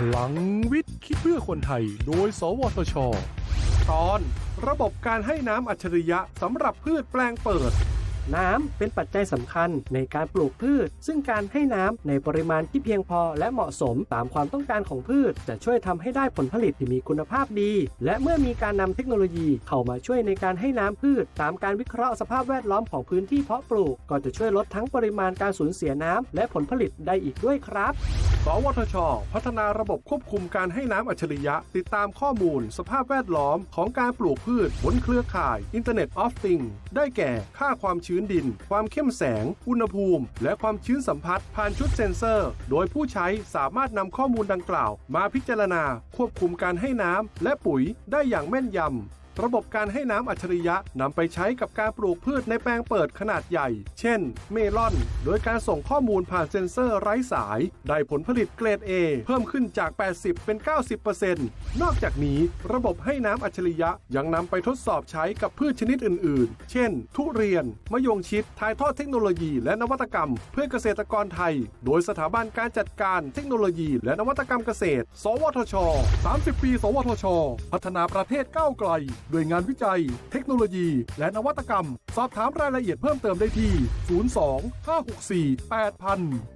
พลังวิทย์คิดเพื่อคนไทย โดย สวทช ตอนระบบการให้น้ำอัจฉริยะสำหรับพืชแปลงเปิด น้ำเป็นปัจจัยสำคัญในการปลูกพืช ซึ่งการให้น้ำในปริมาณที่เพียงพอและเหมาะสมตามความต้องการของพืช จะช่วยทำให้ได้ผลผลิตที่มีคุณภาพดี และเมื่อมีการนำเทคโนโลยีเข้ามาช่วยในการให้น้ำพืช ตามการวิเคราะห์สภาพแวดล้อมของพื้นที่เพาะปลูก ก็จะช่วยลดทั้งปริมาณการสูญเสียน้ำและผลผลิตได้อีกด้วยครับ สวทช พัฒนาระบบควบคุมการให้น้ำอัจฉริยะ ติดตามข้อมูล สภาพแวดล้อมของการปลูกพืชบนเครือข่าย Internet of Things ได้แก่ค่าความชื้นดิน ความเข้มแสง อุณหภูมิ และความชื้นสัมผัสผ่านชุดเซ็นเซอร์ โดยผู้ใช้สามารถนำข้อมูลดังกล่าว มาพิจารณา ควบคุมการให้น้ำและปุ๋ยได้อย่างแม่นยำ ระบบการให้น้ำอัจฉริยะนำไปใช้กับการปลูกพืชในแปลงเปิดขนาดใหญ่ เช่น เมลอน โดยการส่งข้อมูลผ่านเซ็นเซอร์ไร้สาย ได้ผลผลิตเกรด A เพิ่มขึ้นจาก 80 เป็น 90%นอกจากนี้ระบบให้น้ำอัจฉริยะยังนำไปทดสอบใช้กับพืชชนิดอื่น ๆ เช่น ทุเรียน มะยงชิด ถ่ายทอดเทคโนโลยีและนวัตกรรม เพื่อเกษตรกรไทย โดยสถาบันการจัดการเทคโนโลยี และนวัตกรรมเกษตร สวทช 30 ปี สวทช พัฒนาประเทศก้าวไกลด้วยงานวิจัย เทคโนโลยี และนวัตกรรม สอบถามรายละเอียดเพิ่มเติมได้ที่ 02 564 8000